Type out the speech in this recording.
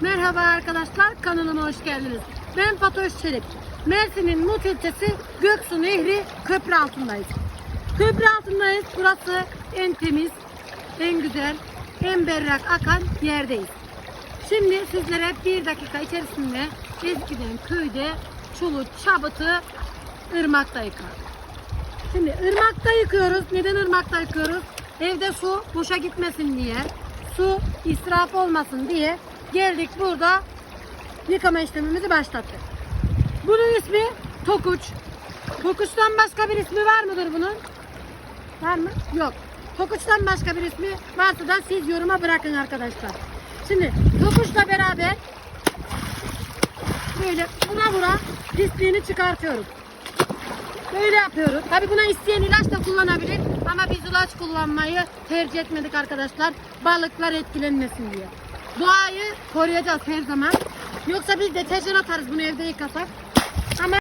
Merhaba arkadaşlar, kanalıma hoş geldiniz. Ben Fatoş Çelik. Mersin'in Mut ilçesi Göksu Nehri köprü altındayız. Köprü altındayız. Burası en temiz, en güzel, en berrak akan yerdeyiz. Şimdi sizlere bir dakika içerisinde eskiden köyde çulu, çabıtı, ırmakta yıkar. Şimdi ırmakta yıkıyoruz. Neden ırmakta yıkıyoruz? Evde su boşa gitmesin diye, su israf olmasın diye geldik burada yıkama işlemimizi başlattık. Bunun ismi Tokuç. Tokuç'tan başka bir ismi var mıdır bunun? Var mı? Yok. Tokuç'tan başka bir ismi varsa da siz yoruma bırakın arkadaşlar. Şimdi Tokuç'la beraber böyle buna vura pisliğini çıkartıyoruz. Böyle yapıyoruz. Tabi buna isteyen ilaç da kullanabilir ama biz ilaç kullanmayı tercih etmedik arkadaşlar. Balıklar etkilenmesin diye. Doğayı koruyacağız her zaman. Yoksa biz deterjan atarız bunu evde yıkasak. Ama